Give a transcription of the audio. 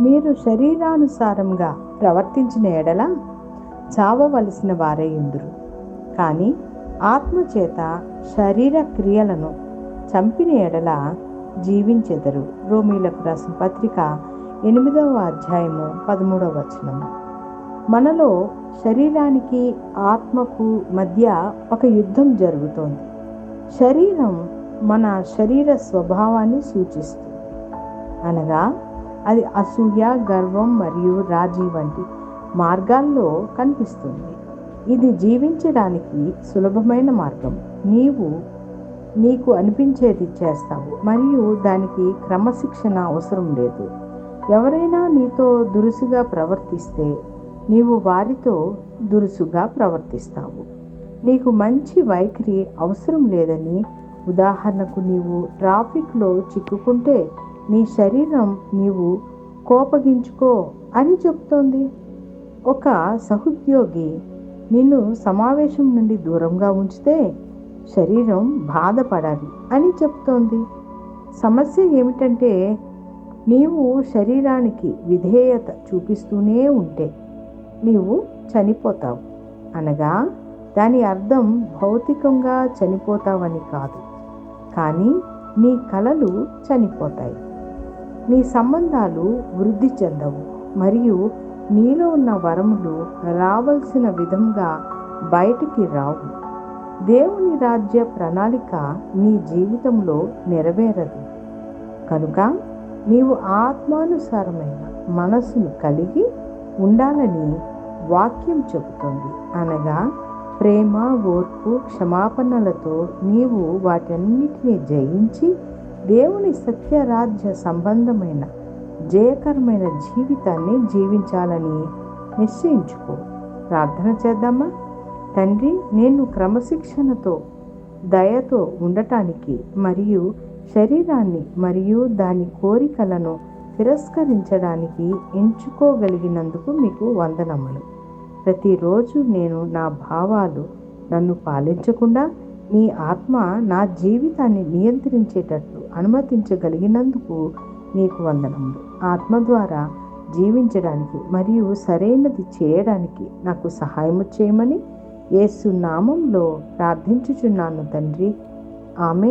మీరు శరీరానుసారంగా ప్రవర్తించిన ఎడల చావవలసిన వారే ఇందురు. కానీ ఆత్మచేత శరీర క్రియలను చంపిన ఎడల జీవించెదరు. రోమీలకు రాసిన పత్రిక ఎనిమిదవ అధ్యాయము పదమూడవ వచనము. మనలో శరీరానికి ఆత్మకు మధ్య ఒక యుద్ధం జరుగుతోంది. శరీరం మన శరీర స్వభావాన్ని సూచిస్తుంది. అనగా అది అసూయ గర్వం మరియు రాజీ వంటి మార్గాల్లో కనిపిస్తుంది. ఇది జీవించడానికి సులభమైన మార్గం. నీవు నీకు అనిపించేది చేస్తావు మరియు దానికి క్రమశిక్షణ అవసరం లేదు. ఎవరైనా నీతో దురుసుగా ప్రవర్తిస్తే నీవు వారితో దురుసుగా ప్రవర్తిస్తావు. నీకు మంచి వైఖరి అవసరం లేదని ఉదాహరణకు నీవు ట్రాఫిక్లో చిక్కుకుంటే నీ శరీరం నీవు కోపగించుకో అని చెప్తోంది. ఒక సహోద్యోగి నిన్ను సమావేశం నుండి దూరంగా ఉంచితే శరీరం బాధపడాలి అని చెప్తోంది. సమస్య ఏమిటంటే నీవు శరీరానికి విధేయత చూపిస్తూనే ఉంటే నీవు చనిపోతావు అనగా దాని అర్థం భౌతికంగా చనిపోతావని కాదు. కానీ నీ కలలు చనిపోతాయి. నీ సంబంధాలు వృద్ధి చెందవు. మరియు నీలో ఉన్న వరములు రావలసిన విధంగా బయటికి రావు. దేవుని రాజ్య ప్రణాళిక నీ జీవితంలో నెరవేరదు. కనుక నీవు ఆత్మానుసారమైన మనస్సును కలిగి ఉండాలని వాక్యం చెబుతోంది. అనగా ప్రేమ ఓర్పు క్షమాపణలతో నీవు వాటన్నిటినీ జయించి దేవుని సత్యరాజ్య సంబంధమైన జయకరమైన జీవితాన్ని జీవించాలని నిశ్చయించుకో. ప్రార్థన చేద్దామా? తండ్రి నేను క్రమశిక్షణతో దయతో ఉండటానికి మరియు శరీరాన్ని మరియు దాని కోరికలను తిరస్కరించడానికి ఎంచుకోగలిగినందుకు మీకు వందనములు. ప్రతిరోజు నేను నా భావాలు నన్ను పాలించకుండా నీ ఆత్మ నా జీవితాన్ని నియంత్రించేటట్లు అనుమతించగలిగినందుకు నీకు వందనములు. ఆత్మ ద్వారా జీవించడానికి మరియు సరైనది చేయడానికి నాకు సహాయము చేయమని యేసు నామంలో ప్రార్థించుచున్నాను తండ్రి. ఆమె